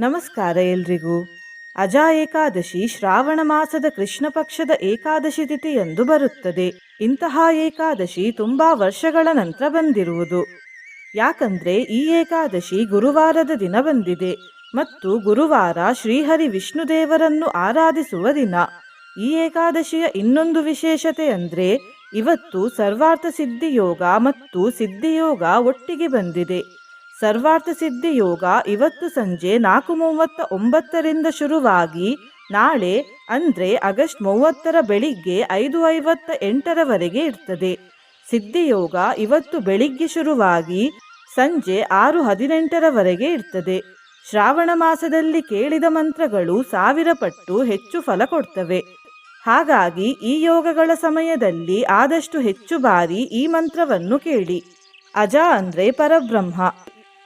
ನಮಸ್ಕಾರ ಎಲ್ರಿಗೂ. ಅಜಾ ಏಕಾದಶಿ ಶ್ರಾವಣ ಮಾಸದ ಕೃಷ್ಣ ಪಕ್ಷದ ಏಕಾದಶಿ ತಿಥಿಯಂದು ಬರುತ್ತದೆ. ಇಂತಹ ಏಕಾದಶಿ ತುಂಬಾ ವರ್ಷಗಳ ನಂತರ ಬಂದಿರುವುದು. ಯಾಕಂದ್ರೆ ಈ ಏಕಾದಶಿ ಗುರುವಾರದ ದಿನ ಬಂದಿದೆ. ಮತ್ತು ಗುರುವಾರ ಶ್ರೀಹರಿ ವಿಷ್ಣುದೇವರನ್ನು ಆರಾಧಿಸುವ ದಿನ. ಈ ಏಕಾದಶಿಯ ಇನ್ನೊಂದು ವಿಶೇಷತೆ ಅಂದ್ರೆ ಇವತ್ತು ಸರ್ವಾರ್ಥ ಸಿದ್ಧಿಯೋಗ ಮತ್ತು ಸಿದ್ಧಿಯೋಗ ಒಟ್ಟಿಗೆ ಬಂದಿದೆ. ಸರ್ವಾರ್ಥ ಸಿದ್ಧಿ ಯೋಗ ಇವತ್ತು ಸಂಜೆ ನಾಲ್ಕು ಮೂವತ್ತ ಒಂಬತ್ತರಿಂದ ಶುರುವಾಗಿ ನಾಳೆ ಅಂದರೆ ಆಗಸ್ಟ್ ಮೂವತ್ತರ ಬೆಳಿಗ್ಗೆ ಐದು ಐವತ್ತ ಎಂಟರವರೆಗೆ ಇರ್ತದೆ. ಸಿದ್ಧಿಯೋಗ ಇವತ್ತು ಬೆಳಿಗ್ಗೆ ಶುರುವಾಗಿ ಸಂಜೆ ಆರು ಹದಿನೆಂಟರವರೆಗೆ ಇರ್ತದೆ. ಶ್ರಾವಣ ಮಾಸದಲ್ಲಿ ಕೇಳಿದ ಮಂತ್ರಗಳು ಸಾವಿರ ಪಟ್ಟು ಹೆಚ್ಚು ಫಲ ಕೊಡ್ತವೆ. ಹಾಗಾಗಿ ಈ ಯೋಗಗಳ ಸಮಯದಲ್ಲಿ ಆದಷ್ಟು ಹೆಚ್ಚು ಬಾರಿ ಈ ಮಂತ್ರವನ್ನು ಕೇಳಿ. ಅಜ ಅಂದ್ರೆ ಪರಬ್ರಹ್ಮ.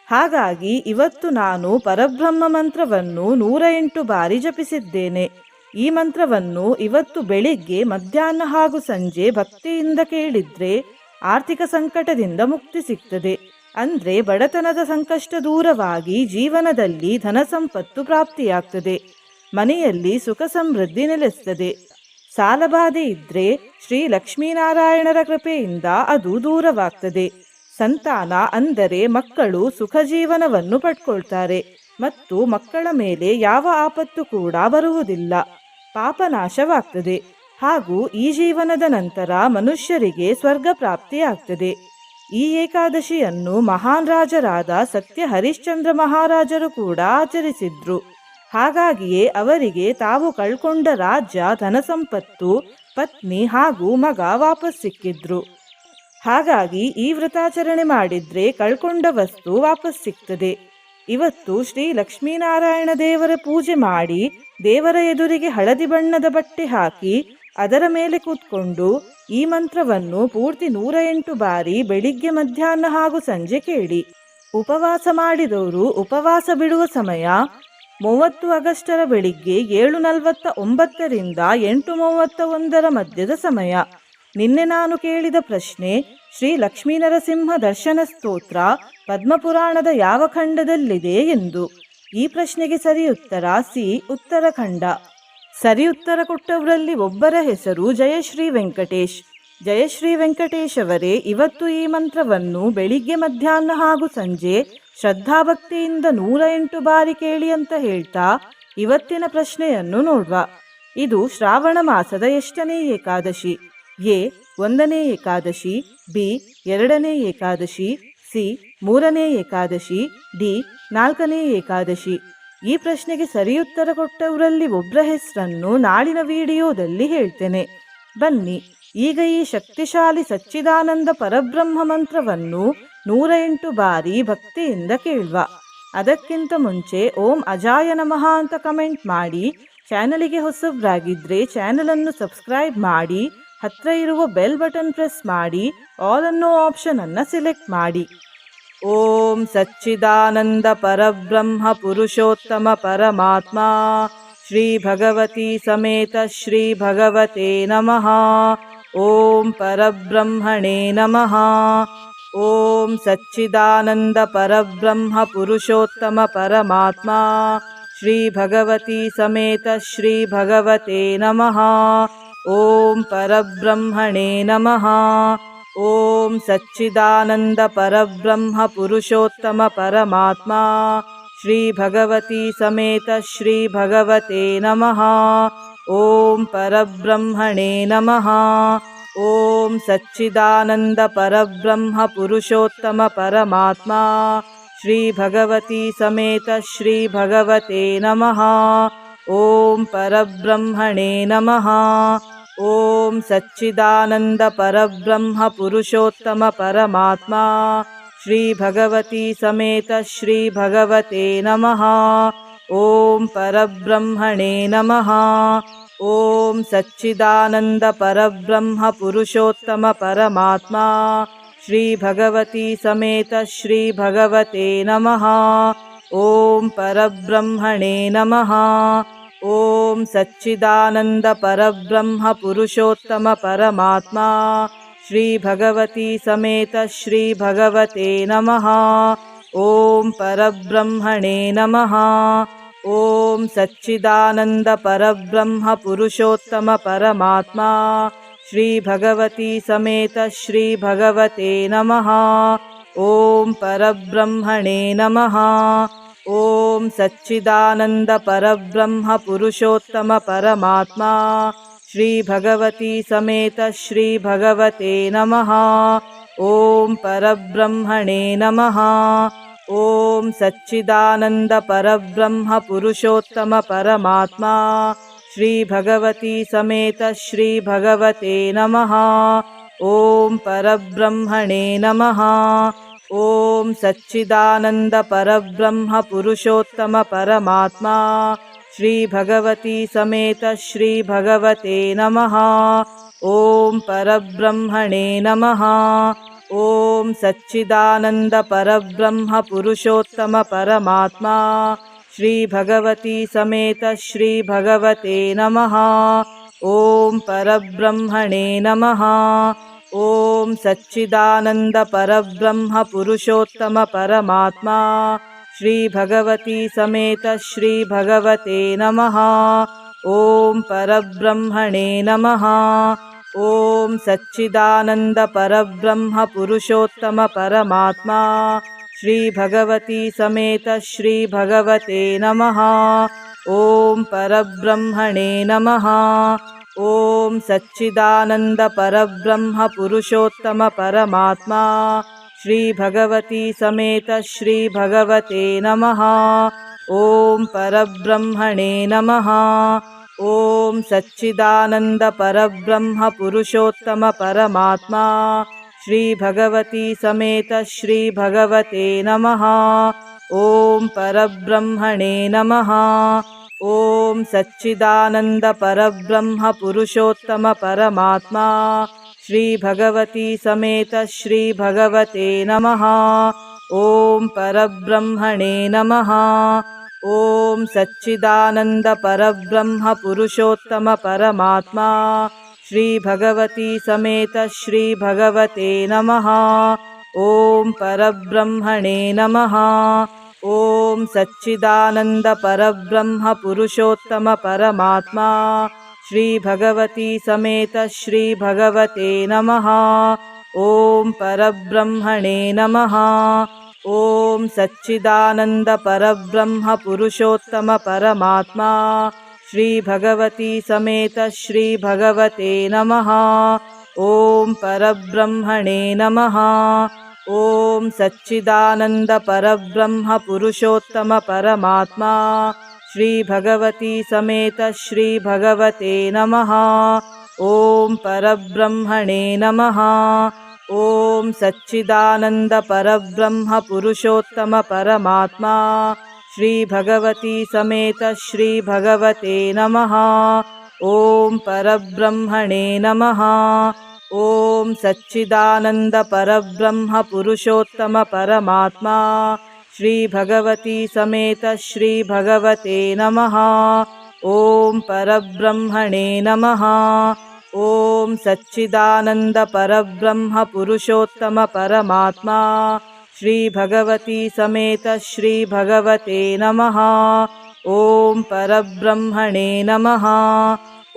ಹಾಗಾಗಿ ಇವತ್ತು ನಾನು ಪರಬ್ರಹ್ಮ ಮಂತ್ರವನ್ನು ನೂರ ಎಂಟು ಬಾರಿ ಜಪಿಸಿದ್ದೇನೆ. ಈ ಮಂತ್ರವನ್ನು ಇವತ್ತು ಬೆಳಿಗ್ಗೆ, ಮಧ್ಯಾಹ್ನ ಹಾಗೂ ಸಂಜೆ ಭಕ್ತಿಯಿಂದ ಕೇಳಿದ್ರೆ ಆರ್ಥಿಕ ಸಂಕಟದಿಂದ ಮುಕ್ತಿ ಸಿಗ್ತದೆ. ಅಂದ್ರೆ ಬಡತನದ ಸಂಕಷ್ಟ ದೂರವಾಗಿ ಜೀವನದಲ್ಲಿ ಧನ ಸಂಪತ್ತು ಪ್ರಾಪ್ತಿಯಾಗ್ತದೆ. ಮನೆಯಲ್ಲಿ ಸುಖ ಸಮೃದ್ಧಿ ನೆಲೆಸ್ತದೆ. ಸಾಲಬಾಧೆ ಇದ್ರೆ ಶ್ರೀ ಲಕ್ಷ್ಮೀನಾರಾಯಣರ ಕೃಪೆಯಿಂದ ಅದು ದೂರವಾಗ್ತದೆ. ಸಂತಾನ ಅಂದರೆ ಮಕ್ಕಳು ಸುಖ ಜೀವನವನ್ನು ಪಡ್ಕೊಳ್ತಾರೆ ಮತ್ತು ಮಕ್ಕಳ ಮೇಲೆ ಯಾವ ಆಪತ್ತು ಕೂಡ ಬರುವುದಿಲ್ಲ. ಪಾಪನಾಶವಾಗ್ತದೆ ಹಾಗೂ ಈ ಜೀವನದ ನಂತರ ಮನುಷ್ಯರಿಗೆ ಸ್ವರ್ಗ ಪ್ರಾಪ್ತಿಯಾಗ್ತದೆ. ಈ ಏಕಾದಶಿಯನ್ನು ಮಹಾನ್ ರಾಜರಾದ ಸತ್ಯ ಹರಿಶ್ಚಂದ್ರ ಮಹಾರಾಜರು ಕೂಡ ಆಚರಿಸಿದ್ರು. ಹಾಗಾಗಿಯೇ ಅವರಿಗೆ ತಾವು ಕಳ್ಕೊಂಡ ರಾಜ್ಯ ಧನಸಂಪತ್ತು, ಪತ್ನಿ ಹಾಗೂ ಮಗ ವಾಪಸ್ ಸಿಕ್ಕಿದ್ರು. ಹಾಗಾಗಿ ಈ ವ್ರತಾಚರಣೆ ಮಾಡಿದ್ರೆ ಕಳ್ಕೊಂಡ ವಸ್ತು ವಾಪಸ್ ಸಿಗ್ತದೆ. ಇವತ್ತು ಶ್ರೀ ಲಕ್ಷ್ಮೀನಾರಾಯಣ ದೇವರ ಪೂಜೆ ಮಾಡಿ ದೇವರ ಎದುರಿಗೆ ಹಳದಿ ಬಣ್ಣದ ಬಟ್ಟೆ ಹಾಕಿ ಅದರ ಮೇಲೆ ಕೂತ್ಕೊಂಡು ಈ ಮಂತ್ರವನ್ನು ಪೂರ್ತಿ ನೂರ ಎಂಟು ಬಾರಿ ಬೆಳಿಗ್ಗೆ, ಮಧ್ಯಾಹ್ನ ಹಾಗೂ ಸಂಜೆ ಕೇಳಿ. ಉಪವಾಸ ಮಾಡಿದವರು ಉಪವಾಸ ಬಿಡುವ ಸಮಯ ಮೂವತ್ತು ಆಗಸ್ಟರ ಬೆಳಿಗ್ಗೆ ಏಳು ನಲವತ್ತ ಒಂಬತ್ತರಿಂದ ಎಂಟು ಮೂವತ್ತ ಒಂದರ ಮಧ್ಯದ ಸಮಯ. ನಿನ್ನೆ ನಾನು ಕೇಳಿದ ಪ್ರಶ್ನೆ, ಶ್ರೀ ಲಕ್ಷ್ಮೀ ನರಸಿಂಹ ದರ್ಶನ ಸ್ತೋತ್ರ ಪದ್ಮಪುರಾಣದ ಯಾವ ಖಂಡದಲ್ಲಿದೆ ಎಂದು. ಈ ಪ್ರಶ್ನೆಗೆ ಸರಿ ಉತ್ತರ ಸಿ, ಉತ್ತರಖಂಡ. ಸರಿ ಉತ್ತರ ಕೊಟ್ಟವರಲ್ಲಿ ಒಬ್ಬರ ಹೆಸರು ಜಯಶ್ರೀ ವೆಂಕಟೇಶ್. ಜಯಶ್ರೀ ವೆಂಕಟೇಶ್ ಅವರೇ ಇವತ್ತು ಈ ಮಂತ್ರವನ್ನು ಬೆಳಿಗ್ಗೆ ಮಧ್ಯಾಹ್ನ ಹಾಗೂ ಸಂಜೆ ಶ್ರದ್ಧಾಭಕ್ತಿಯಿಂದ ನೂರ ಎಂಟು ಬಾರಿ ಕೇಳಿ ಅಂತ ಹೇಳ್ತಾ ಇವತ್ತಿನ ಪ್ರಶ್ನೆಯನ್ನು ನೋಡುವ. ಇದು ಶ್ರಾವಣ ಮಾಸದ ಎಷ್ಟನೇ ಏಕಾದಶಿ. ಎ, ಒಂದನೇ ಏಕಾದಶಿ, ಬಿ, ಎರಡನೇ ಏಕಾದಶಿ, ಸಿ, ಮೂರನೇ ಏಕಾದಶಿ, ಡಿ, ನಾಲ್ಕನೇ ಏಕಾದಶಿ. ಈ ಪ್ರಶ್ನೆಗೆ ಸರಿಯುತ್ತರ ಕೊಟ್ಟವರಲ್ಲಿ ಒಬ್ಬರ ಹೆಸರನ್ನು ನಾಳಿನ ವಿಡಿಯೋದಲ್ಲಿ ಹೇಳ್ತೇನೆ. ಬನ್ನಿ, ಈಗ ಈ ಶಕ್ತಿಶಾಲಿ ಸಚ್ಚಿದಾನಂದ ಪರಬ್ರಹ್ಮ ಮಂತ್ರವನ್ನು ನೂರ ಎಂಟು ಬಾರಿ ಭಕ್ತಿಯಿಂದ ಕೇಳುವ. ಅದಕ್ಕಿಂತ ಮುಂಚೆ ಓಂ ಅಜಾಯ ನಮಃ ಅಂತ ಕಮೆಂಟ್ ಮಾಡಿ, ಚಾನಲಿಗೆ ಹೊಸಬ್ರಾಗಿದ್ದರೆ ಚಾನಲನ್ನು ಸಬ್ಸ್ಕ್ರೈಬ್ ಮಾಡಿ ಹತ್ರ ಇರುವ ಬೆಲ್ ಬಟನ್ ಪ್ರೆಸ್ ಮಾಡಿ ಆಲ್ ಅನ್ನೋ ಆಪ್ಷನ್ ಅನ್ನ ಸೆಲೆಕ್ಟ್ ಮಾಡಿ. ಓಂ ಸಚ್ಚಿದಾನಂದ ಪರಬ್ರಹ್ಮ ಪುರುಷೋತ್ತಮ ಪರಮಾತ್ಮ, ಶ್ರೀ ಭಗವತಿ ಸಮೇತ ಶ್ರೀ ಭಗವತೆ ನಮಃ. ಓಂ ಪರಬ್ರಹ್ಮಣೇ ನಮಃ. ಓಂ ಸಚ್ಚಿದಾನಂದ ಪರಬ್ರಹ್ಮ ಪುರುಷೋತ್ತಮ ಪರಮಾತ್ಮ, ಶ್ರೀ ಭಗವತಿ ಸಮೇತ ಶ್ರೀ ಭಗವತೆ ನಮಃ. ॐ परब्रह्मणे नमः। ॐ सच्चिदानन्दपरब्रह्मपुरुषोत्तमपरमात्मा श्रीभगवती समेत श्रीभगवते नमः। ॐ परब्रह्मणे नमः। ॐ सच्चिदानन्दपरब्रह्मपुरुषोत्तमपरमात्मा श्रीभगवती समेत श्रीभगवते नमः। ॐ परब्रह्मणे नमः। ॐ सच्चिदानन्दपरब्रह्मपुरुषोत्तमपरमात्मा श्रीभगवती समेत श्रीभगवते नमः। ॐ परब्रह्मणे नमः। ॐ सच्चिदानन्दपरब्रह्मपुरुषोत्तमपरमात्मा श्रीभगवती समेत श्रीभगवते नमः। ॐ परब्रह्मणे नमः। ॐ सच्चिदानन्दपरब्रह्मपुरुषोत्तमपरमात्मा श्रीभगवती समेत श्रीभगवते नमः। ॐ परब्रह्मणे नमः। ॐ सच्चिदानन्दपरब्रह्मपुरुषोत्तमपरमात्मा श्रीभगवती समेत श्रीभगवते नमः। ॐ परब्रह्मणे नमः। ॐ सच्चिदानन्दपरब्रह्म पुरुषोत्तम परमात्मा श्रीभगवती समेत श्रीभगवते नमः। ॐ परब्रह्मणे नमः। ॐ सच्चिदानन्दपरब्रह्म पुरुषोत्तम परमात्मा श्रीभगवती समेत श्रीभगवते नमः। ॐ परब्रह्मणे नमः। ॐ सच्चिदानन्दपरब्रह्म पुरुषोत्तम परमात्मा श्रीभगवती समेत श्रीभगवते नमः। ॐ परब्रह्मणे नमः। ॐ सच्चिदानन्दपरब्रह्म पुरुषोत्तम परमात्मा श्रीभगवती समेत श्रीभगवते नमः। ॐ परब्रह्मणे नमः। ॐ सच्चिदानन्दपरब्रह्म पुरुषोत्तम परमात्मा श्रीभगवती समेत श्रीभगवते नमः। ॐ परब्रह्मणे नमः। ॐ सच्चिदानन्दपरब्रह्म पुरुषोत्तम परमात्मा श्रीभगवती समेत श्रीभगवते नमः। ॐ परब्रह्मणे नमः। ॐ सच्चिदानन्दपरब्रह्म पुरुषोत्तम परमात्मा श्रीभगवती समेत श्रीभगवते नमः। ॐ परब्रह्मणे नमः। ॐ सच्चिदानन्दपरब्रह्म पुरुषोत्तम परमात्मा श्रीभगवती समेत श्रीभगवते नमः। ॐ परब्रह्मणे नमः ॐ सच्चिदानन्दपरब्रह्म पुरुषोत्तम परमात्मा श्रीभगवती समेत श्रीभगवते नमः। ॐ परब्रह्मणे नमः। ॐ सच्चिदानन्दपरब्रह्म पुरुषोत्तम परमात्मा श्रीभगवती समेत श्रीभगवते नमः। ॐ परब्रह्मणे नमः। ॐ सच्चिदानन्दपरब्रह्म पुरुषोत्तम परमात्मा श्रीभगवती समेत श्रीभगवते नमः। ॐ परब्रह्मणे नमः। ॐ सच्चिदानन्दपरब्रह्म पुरुषोत्तम परमात्मा श्रीभगवती समेत श्रीभगवते नमः। ॐ परब्रह्मणे नमः। ॐ सच्चिदानन्दपरब्रह्म पुरुषोत्तम परमात्मा श्रीभगवती समेत श्रीभगवते नमः। ॐ परब्रह्मणे नमः। ॐ सच्चिदानन्दपरब्रह्म पुरुषोत्तम परमात्मा श्रीभगवती समेत श्रीभगवते नमः। ॐ परब्रह्मणे नमः ॐ सच्चिदानन्दपरब्रह्म पुरुषोत्तम परमात्मा श्रीभगवती समेत श्रीभगवते नमः। ॐ परब्रह्मणे नमः। ॐ सच्चिदानन्दपरब्रह्म पुरुषोत्तम परमात्मा श्रीभगवती समेत श्रीभगवते नमः। ॐ परब्रह्मणे नमः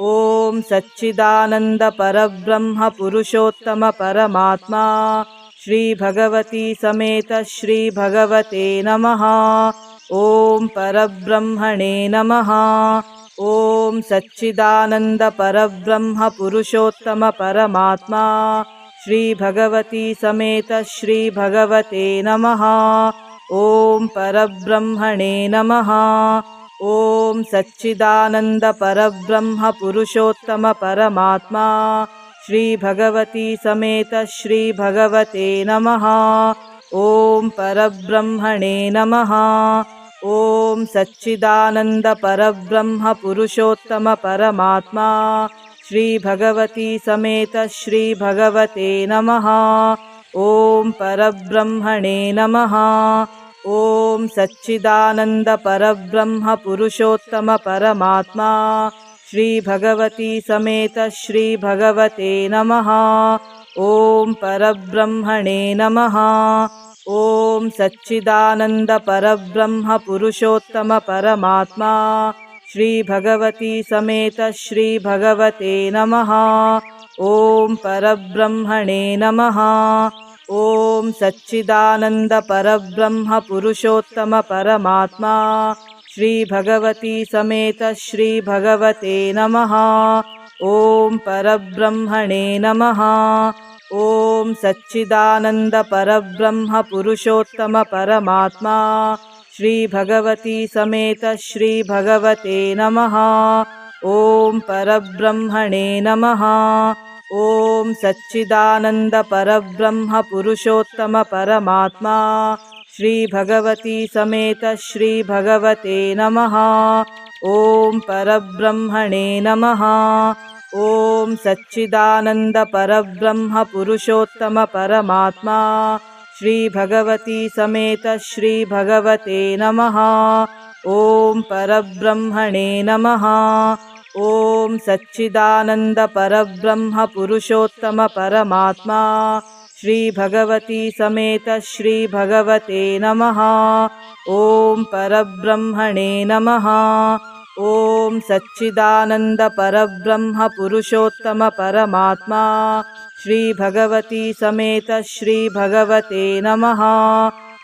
ॐ सच्चिदानन्दपरब्रह्म पुरुषोत्तम परमात्मा श्रीभगवती समेत श्रीभगवते नमः। ॐ परब्रह्मणे नमः। ॐ सच्चिदानन्दपरब्रह्म पुरुषोत्तम परमात्मा श्रीभगवती समेत श्रीभगवते नमः। ॐ परब्रह्मणे नमः। ॐ सच्चिदानन्दपरब्रह्म पुरुषोत्तम परमात्मा श्रीभगवती समेत श्रीभगवते नमः। ॐ परब्रह्मणे नमः। ॐ सच्चिदानन्दपरब्रह्म पुरुषोत्तम परमात्मा श्रीभगवती समेत श्रीभगवते नमः। ॐ परब्रह्मणे नमः ॐ सच्चिदानन्दपरब्रह्म पुरुषोत्तम परमात्मा श्रीभगवती समेत श्रीभगवते नमः। ॐ परब्रह्मणे नमः। ॐ सच्चिदानन्दपरब्रह्मपुरुषोत्तमपरमात्मा श्रीभगवती समेत श्रीभगवते नमः। ॐ परब्रह्मणे नमः। ॐ सच्चिदानन्दपरब्रह्मपुरुषोत्तमपरमात्मा श्रीभगवती समेत श्रीभगवते नमः। ॐ परब्रह्मणे नमः। ॐ सच्चिदानन्दपरब्रह्मपुरुषोत्तमपरमात्मा श्रीभगवती समेत श्रीभगवते नमः। ॐ परब्रह्मणे नमः। ॐ सच्चिदानन्दपरब्रह्मपुरुषोत्तमपरमात्मा श्रीभगवती समेत श्रीभगवते नमः। ॐ परब्रह्मणे नमः। ॐ सच्चिदानन्दपरब्रह्मपुरुषोत्तमपरमात्मा श्रीभगवती समेत श्रीभगवते नमः। ॐ परब्रह्मणे नमः। ॐ सच्चिदानन्दपरब्रह्मपुरुषोत्तमपरमात्मा श्रीभगवती समेत श्रीभगवते नमः। ॐ परब्रह्मणे नमः। ॐ सच्चिदानन्दपरब्रह्मपुरुषोत्तमपरमात्मा श्रीभगवती समेत श्रीभगवते नमः।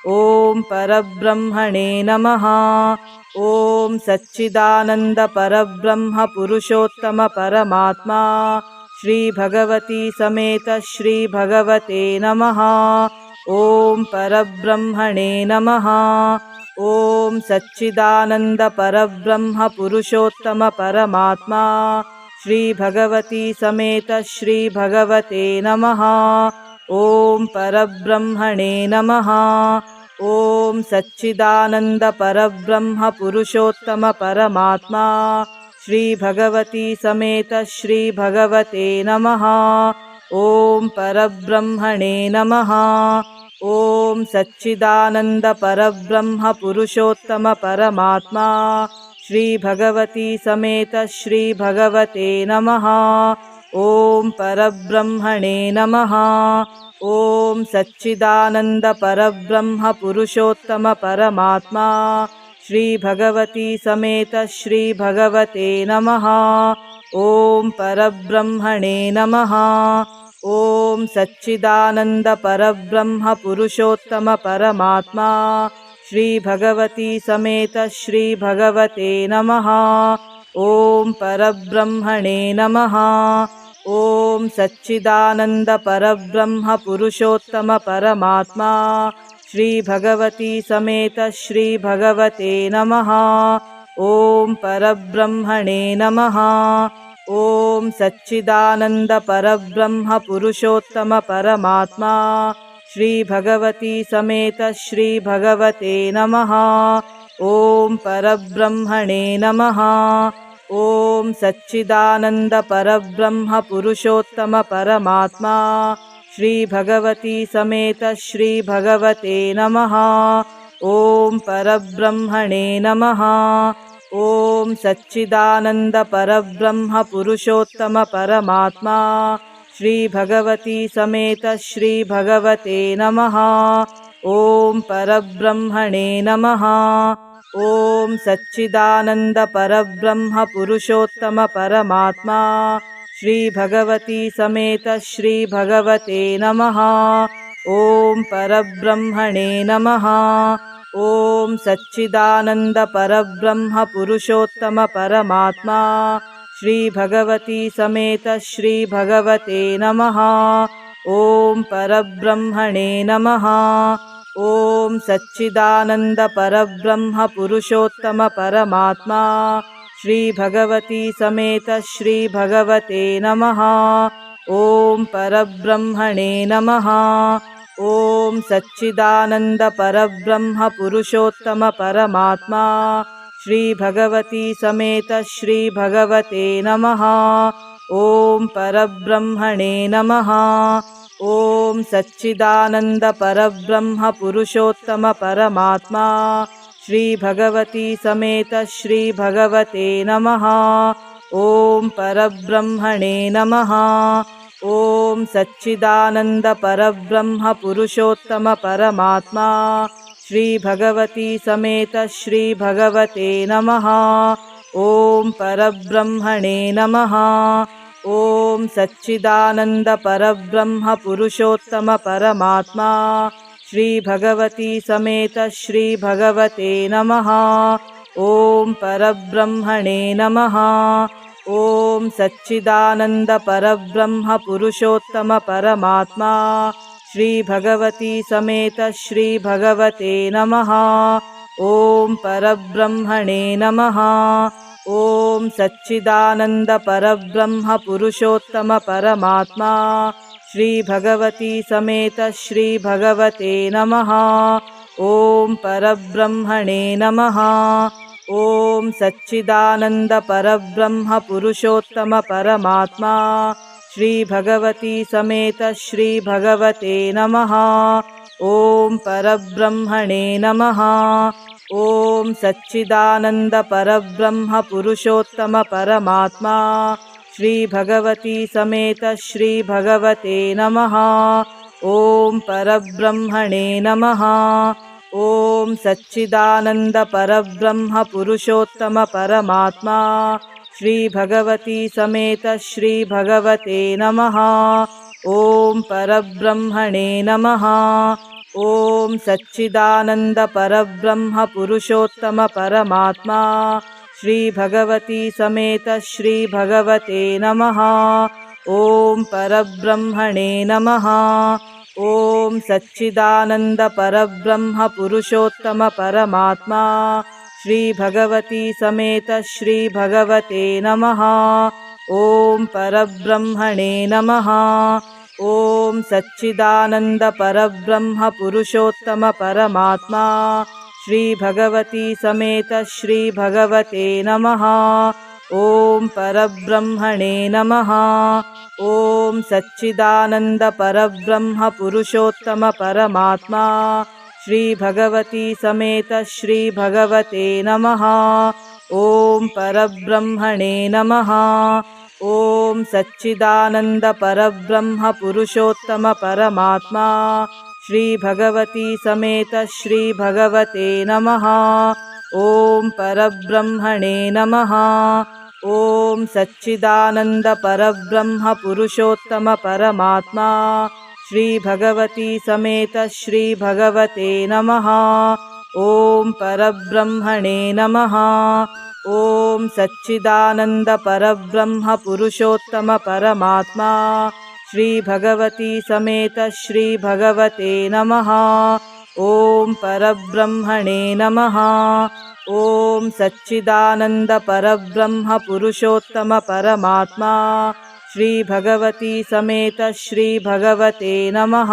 ॐ परब्रह्मणे नमः। ॐ सच्चिदानन्दपरब्रह्मपुरुषोत्तमपरमात्मा श्रीभगवती समेत श्रीभगवते नमः। ॐ परब्रह्मणे नमः। ॐ सच्चिदानन्दपरब्रह्मपुरुषोत्तमपरमात्मा श्रीभगवती समेत श्रीभगवते नमः। ॐ परब्रह्मणे नमः। ॐ सच्चिदानन्दपरब्रह्मपुरुषोत्तमपरमात्मा श्रीभगवती समेत श्रीभगवते नमः। ॐ परब्रह्मणे नमः। ॐ सच्चिदानन्दपरब्रह्मपुरुषोत्तमपरमात्मा श्रीभगवती समेत श्रीभगवते नमः। ॐ परब्रह्मणे नमः। ॐ सच्चिदानन्दपरब्रह्मपुरुषोत्तमपरमात्मा श्रीभगवती समेत श्रीभगवते नमः। ॐ परब्रह्मणे नमः। ॐ सच्चिदानन्दपरब्रह्मपुरुषोत्तमपरमात्मा श्रीभगवती समेत श्रीभगवते नमः। ॐ परब्रह्मणे नमः। ॐ सच्चिदानन्दपरब्रह्मपुरुषोत्तमपरमात्मा श्रीभगवती समेत श्रीभगवते नमः। ॐ परब्रह्मणे नमः। ॐ सच्चिदानन्दपरब्रह्मपुरुषोत्तमपरमात्मा श्रीभगवती समेत श्रीभगवते नमः। ॐ परब्रह्मणे नमः। ॐ सच्चिदानन्दपरब्रह्मपुरुषोत्तमपरमात्मा श्रीभगवती समेत श्रीभगवते नमः। ॐ परब्रह्मणे नमः। ॐ सच्चिदानन्दपरब्रह्मपुरुषोत्तमपरमात्मा श्रीभगवती समेत श्रीभगवते नमः। ॐ परब्रह्मणे नमः। ॐ सच्चिदानन्दपरब्रह्मपुरुषोत्तमपरमात्मा श्रीभगवती समेत श्रीभगवते नमः। ॐ परब्रह्मणे नमः। ॐ सच्चिदानन्दपरब्रह्मपुरुषोत्तमपरमात्मा श्रीभगवती समेत श्रीभगवते नमः। ॐ परब्रह्मणे नमः। ॐ सच्चिदानन्दपरब्रह्मपुरुषोत्तमपरमात्मा श्रीभगवती समेत श्रीभगवते नमः। ॐ परब्रह्मणे नमः। ॐ सच्चिदानन्दपरब्रह्मपुरुषोत्तमपरमात्मा श्रीभगवती समेत श्रीभगवते नमः। ॐ परब्रह्मणे नमः। ॐ सच्चिदानन्दपरब्रह्मपुरुषोत्तमपरमात्मा श्रीभगवती समेत श्रीभगवते नमः। ॐ परब्रह्मणे नमः। ॐ ॐ सच्चिदानन्दपरब्रह्म पुरुषोत्तमपरमात्मा श्रीभगवती समेत श्रीभगवते नमः। ॐ परब्रह्मणे नमः ॐ सच्चिदानन्दपरब्रह्म पुरुषोत्तमपरमात्मा श्रीभगवती समेत श्रीभगवते नमः। ॐ परब्रह्मणे नमः। ॐ सच्चिदानन्दपरब्रह्म पुरुषोत्तमपरमात्मा श्रीभगवती समेत श्रीभगवते नमः। ॐ परब्रह्मणे नमः। ॐ सच्चिदानन्दपरब्रह्म पुरुषोत्तमपरमात्मा श्रीभगवती समेत श्रीभगवते नमः। ॐ परब्रह्मणे नमः। ॐ सच्चिदानन्दपरब्रह्म पुरुषोत्तमपरमात्मा श्रीभगवती समेत श्रीभगवते नमः। ॐ परब्रह्मणे नमः। ॐ सच्चिदानन्दपरब्रह्म पुरुषोत्तमपरमात्मा श्रीभगवती समेत श्रीभगवते नमः। ॐ परब्रह्मणे नमः। ॐ सच्चिदानन्दपरब्रह्म पुरुषोत्तमपरमात्मा श्रीभगवती समेत श्रीभगवते नमः। ॐ परब्रह्मणे नमः। ॐ सच्चिदानन्दपरब्रह्म पुरुषोत्तमपरमात्मा श्रीभगवती समेत श्रीभगवते नमः। ॐ परब्रह्मणे नमः। ॐ सच्चिदानन्दपरब्रह्म पुरुषोत्तमपरमात्मा श्रीभगवती समेत श्रीभगवते नमः। ॐ परब्रह्मणे नमः। ॐ सच्चिदानन्दपरब्रह्म पुरुषोत्तमपरमात्मा श्रीभगवती समेत श्रीभगवते नमः। ॐ परब्रह्मणे नमः। ॐ सच्चिदानन्दपरब्रह्म पुरुषोत्तमपरमात्मा श्रीभगवती समेत श्रीभगवते नमः। ॐ परब्रह्मणे नमः। ॐ सच्चिदानन्दपरब्रह्म पुरुषोत्तमपरमात्मा श्रीभगवती समेत श्रीभगवते नमः। ॐ परब्रह्मणे नमः। ॐ सच्चिदानन्दपरब्रह्म पुरुषोत्तमपरमात्मा श्रीभगवती समेत श्रीभगवते नमः। ॐ परब्रह्मणे नमः। ॐ सच्चिदानन्दपरब्रह्म पुरुषोत्तमपरमात्मा श्रीभगवती समेत श्रीभगवते नमः। ॐ परब्रह्मणे नमः। ॐ सच्चिदानन्दपरब्रह्म पुरुषोत्तमपरमात्मा श्रीभगवती समेत श्रीभगवते नमः।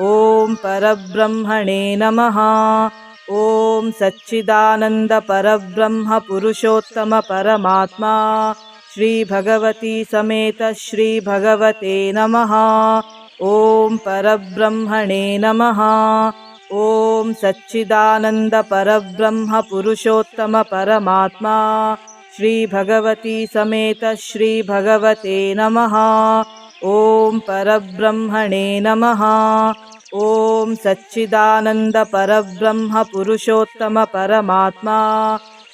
ॐ परब्रह्मणे नमः। ॐ सच्चिदानन्दपरब्रह्म पुरुषोत्तमपरमात्मा श्रीभगवती समेत श्रीभगवते नमः। ॐ परब्रह्मणे नमः। ॐ सच्चिदानन्दपरब्रह्म पुरुषोत्तमपरमात्मा श्रीभगवती समेत श्रीभगवते नमः। ॐ परब्रह्मणे नमः। ॐ सच्चिदानन्दपरब्रह्म पुरुषोत्तमपरमात्मा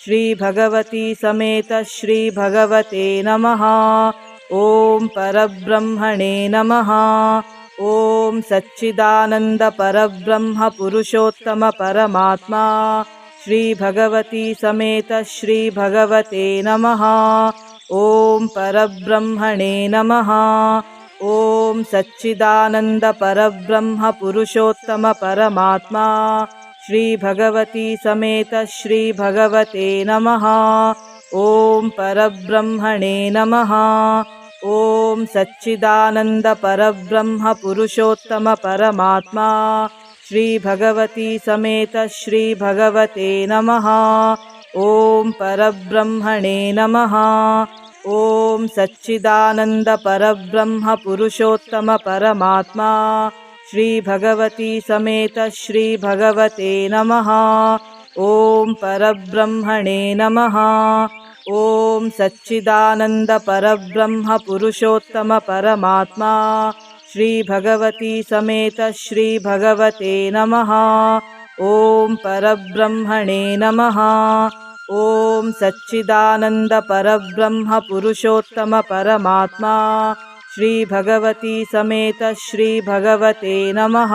श्रीभगवती समेत श्रीभगवते नमः। ॐ परब्रह्मणे नमः। ॐ सच्चिदानन्दपरब्रह्म पुरुषोत्तमपरमात्मा श्रीभगवती समेत श्रीभगवते नमः। ॐ परब्रह्मणे नमः ॐ सच्चिदानन्दपरब्रह्म पुरुषोत्तमपरमात्मा श्रीभगवती समेत श्रीभगवते नमः। ॐ परब्रह्मणे नमः। ॐ सच्चिदानन्दपरब्रह्म पुरुषोत्तमपरमात्मा श्रीभगवती समेत श्रीभगवते नमः। ॐ परब्रह्मणे नमः ॐ सच्चिदानन्दपरब्रह्म पुरुषोत्तमपरमात्मा श्रीभगवती समेत श्रीभगवते नमः। ॐ परब्रह्मणे नमः। ॐ सच्चिदानन्दपरब्रह्म पुरुषोत्तमपरमात्मा श्रीभगवती समेत श्रीभगवते नमः। ॐ परब्रह्मणे नमः। ॐ सच्चिदानन्दपरब्रह्म पुरुषोत्तमपरमात्मा श्रीभगवती समेत श्रीभगवते नमः।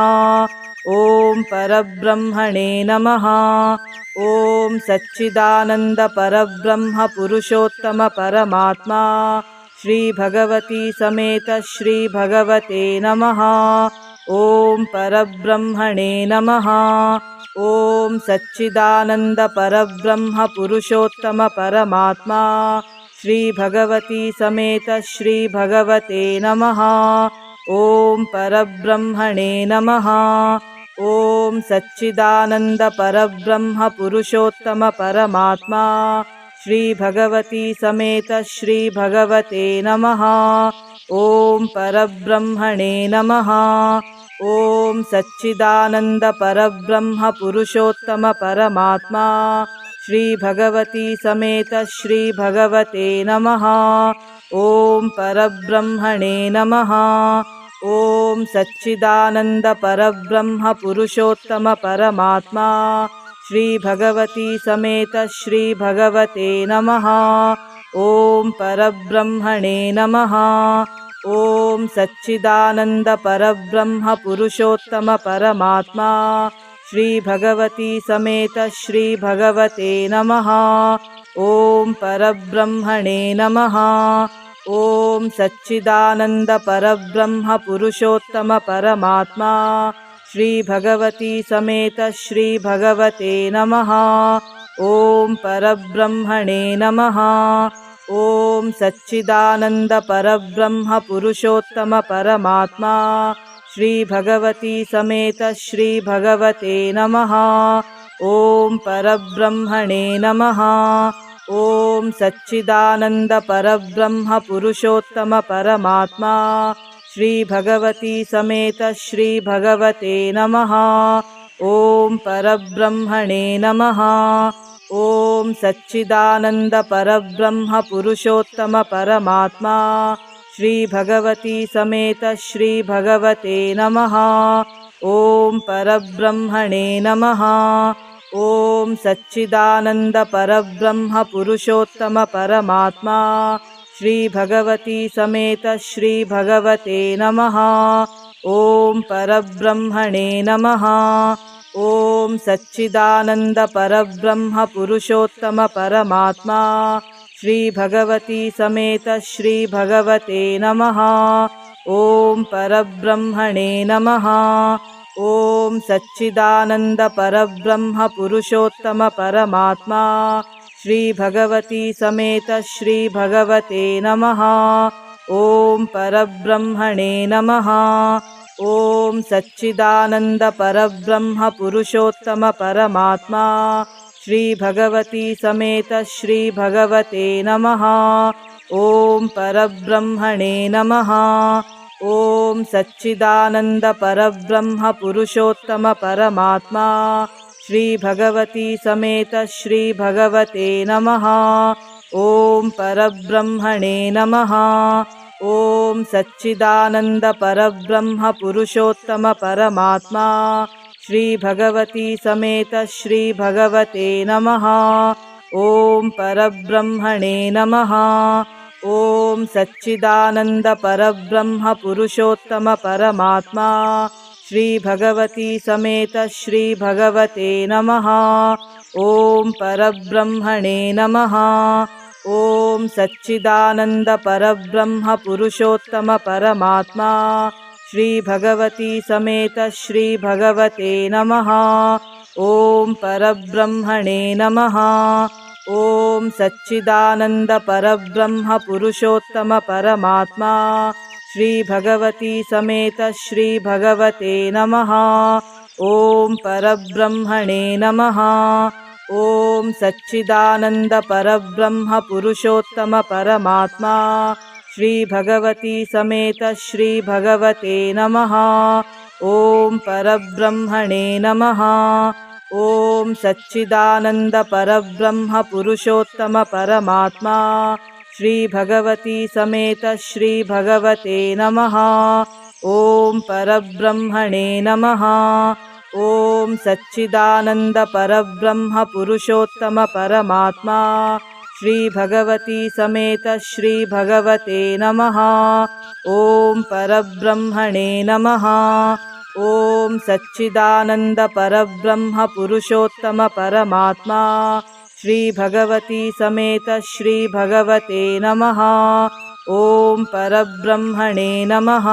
ॐ परब्रह्मणे नमः। ॐ सच्चिदानन्दपरब्रह्म पुरुषोत्तमपरमात्मा श्रीभगवती समेत श्रीभगवते नमः। ॐ परब्रह्मणे नमः। ॐ पुरुषोत्तमपरमात्मा श्रीभगवती समेत श्रीभगवते नमः। ॐ परब्रह्मणे नमः। ॐ सच्चिदानन्दपरब्रह्म पुरुषोत्तमपरमात्मा श्रीभगवती समेत श्रीभगवते नमः। ॐ परब्रह्मणे नमः। ॐ सच्चिदानन्दपरब्रह्म पुरुषोत्तमपरमात्मा श्रीभगवती समेत श्रीभगवते नमः। ॐ परब्रह्मणे नमः। ॐ सच्चिदानन्दपरब्रह्म पुरुषोत्तमपरमात्मा श्रीभगवती समेत श्रीभगवते नमः। ॐ परब्रह्मणे नमः। ॐ सच्चिदानन्दपरब्रह्म पुरुषोत्तमपरमात्मा श्रीभगवती समेत श्रीभगवते नमः। ॐ परब्रह्मणे नमः। ॐ सच्चिदानन्दपरब्रह्म पुरुषोत्तमपरमात्मा श्रीभगवती समेत श्रीभगवते नमः ॐ परब्रह्मणे नमः। ॐ पुरुषोत्तमपरमात्मा श्रीभगवती समेत श्रीभगवते नमः। ॐ परब्रह्मणे नमः। ॐ सच्चिदानन्दपरब्रह्म पुरुषोत्तमपरमात्मा श्रीभगवती समेत श्रीभगवते नमः। ॐ परब्रह्मणे नमः। ॐ सच्चिदानन्दपरब्रह्म पुरुषोत्तमपरमात्मा श्रीभगवती समेत श्रीभगवते नमः। ॐ परब्रह्मणे नमः। ॐ सच्चिदानन्दपरब्रह्म पुरुषोत्तमपरमात्मा श्रीभगवती समेत श्रीभगवते नमः। ॐ परब्रह्मणे नमः। ॐ सच्चिदानन्दपरब्रह्म पुरुषोत्तमपरमात्मा श्रीभगवती समेत श्रीभगवते नमः। ॐ परब्रह्मणे नमः। ॐ सच्चिदानन्दपरब्रह्म पुरुषोत्तमपरमात्मा श्रीभगवती समेत श्रीभगवते नमः। ॐ परब्रह्मणे नमः। ॐ सच्चिदानन्दपरब्रह्म पुरुषोत्तमपरमात्मा श्रीभगवती समेत श्रीभगवते नमः। ॐ परब्रह्मणे नमः। ॐ सच्चिदानन्दपरब्रह्म पुरुषोत्तमपरमात्मा श्रीभगवती समेत श्रीभगवते नमः। ॐ परब्रह्मणे नमः। ॐ सच्चिदानन्दपरब्रह्म पुरुषोत्तमपरमात्मा श्रीभगवती समेत श्रीभगवते नमः। ॐ परब्रह्मणे नमः। ॐ सच्चिदानन्दपरब्रह्म पुरुषोत्तमपरमात्मा श्रीभगवती समेत श्रीभगवते नमः। ॐ परब्रह्मणे नमः। ॐ सच्चिदानन्दपरब्रह्म पुरुषोत्तमपरमात्मा श्रीभगवती समेत श्रीभगवते नमः। ॐ परब्रह्मणे नमः। ॐ सच्चिदानन्दपरब्रह्म पुरुषोत्तमपरमात्मा श्रीभगवती समेत श्रीभगवते नमः। ॐ परब्रह्मणे नमः। ॐ सच्चिदानन्दपरब्रह्म पुरुषोत्तमपरमात्मा श्रीभगवती समेत श्रीभगवते नमः। ॐ परब्रह्मणे नमः। ॐ सच्चिदानन्दपरब्रह्म पुरुषोत्तमपरमात्मा श्रीभगवती समेत श्रीभगवते नमः। ॐ परब्रह्मणे नमः। ॐ सच्चिदानन्दपरब्रह्म पुरुषोत्तमपरमात्मा श्रीभगवती समेत श्रीभगवते नमः। ॐ परब्रह्मणे नमः। ॐ सच्चिदानन्दपरब्रह्म पुरुषोत्तमपरमात्मा श्रीभगवती समेत श्रीभगवते नमः। ॐ परब्रह्मणे नमः।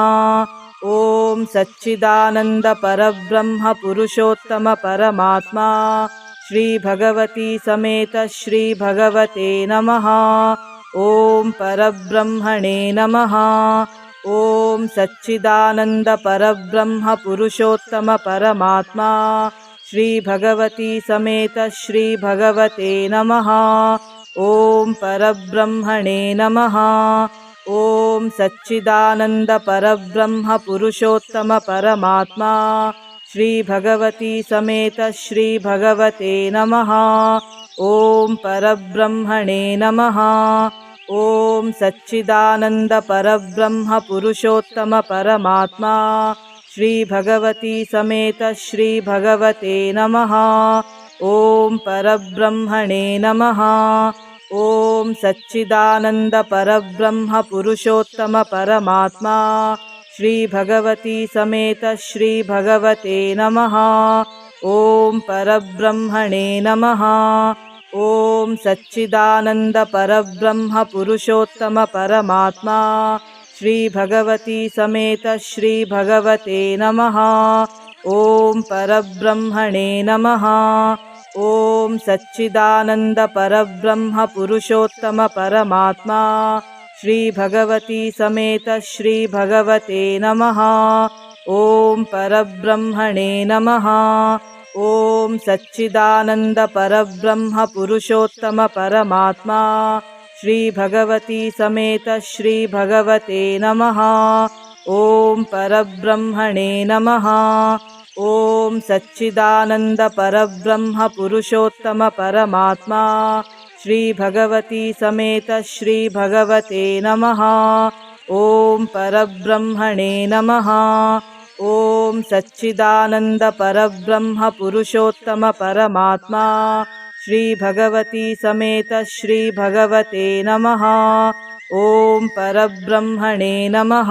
ॐ सच्चिदानन्दपरब्रह्म पुरुषोत्तमपरमात्मा श्रीभगवती समेत श्रीभगवते नमः। ॐ परब्रह्मणे नमः। ॐ सच्चिदानन्दपरब्रह्म पुरुषोत्तमपरमात्मा श्रीभगवती समेत श्रीभगवते नमः। ॐ परब्रह्मणे नमः। ॐ सच्चिदानन्दपरब्रह्म पुरुषोत्तमपरमात्मा श्रीभगवती समेत श्रीभगवते नमः। ॐ परब्रह्मणे नमः। ॐ सच्चिदानन्दपरब्रह्म पुरुषोत्तमपरमात्मा श्रीभगवती समेत श्रीभगवते नमः। ॐ परब्रह्मणे नमः। ॐ सच्चिदानन्दपरब्रह्म पुरुषोत्तमपरमात्मा श्रीभगवती समेत श्रीभगवते नमः। ॐ परब्रह्मणे नमः। ॐ सच्चिदानन्दपरब्रह्म पुरुषोत्तमपरमात्मा श्रीभगवती समेत श्रीभगवते नमः। ॐ परब्रह्मणे नमः ॐ सच्चिदानन्दपरब्रह्म पुरुषोत्तमपरमात्मा श्रीभगवती समेत श्रीभगवते नमः। ॐ परब्रह्मणे नमः। ॐ सच्चिदानन्दपरब्रह्म पुरुषोत्तमपरमात्मा श्रीभगवती समेत श्रीभगवते नमः। ॐ परब्रह्मणे नमः। ॐ सच्चिदानन्दपरब्रह्म पुरुषोत्तमपरमात्मा श्रीभगवती समेत श्रीभगवते नमः। ॐ परब्रह्मणे नमः। ॐ सच्चिदानन्दपरब्रह्म पुरुषोत्तमपरमात्मा श्रीभगवती समेत श्रीभगवते नमः। ॐ परब्रह्मणे नमः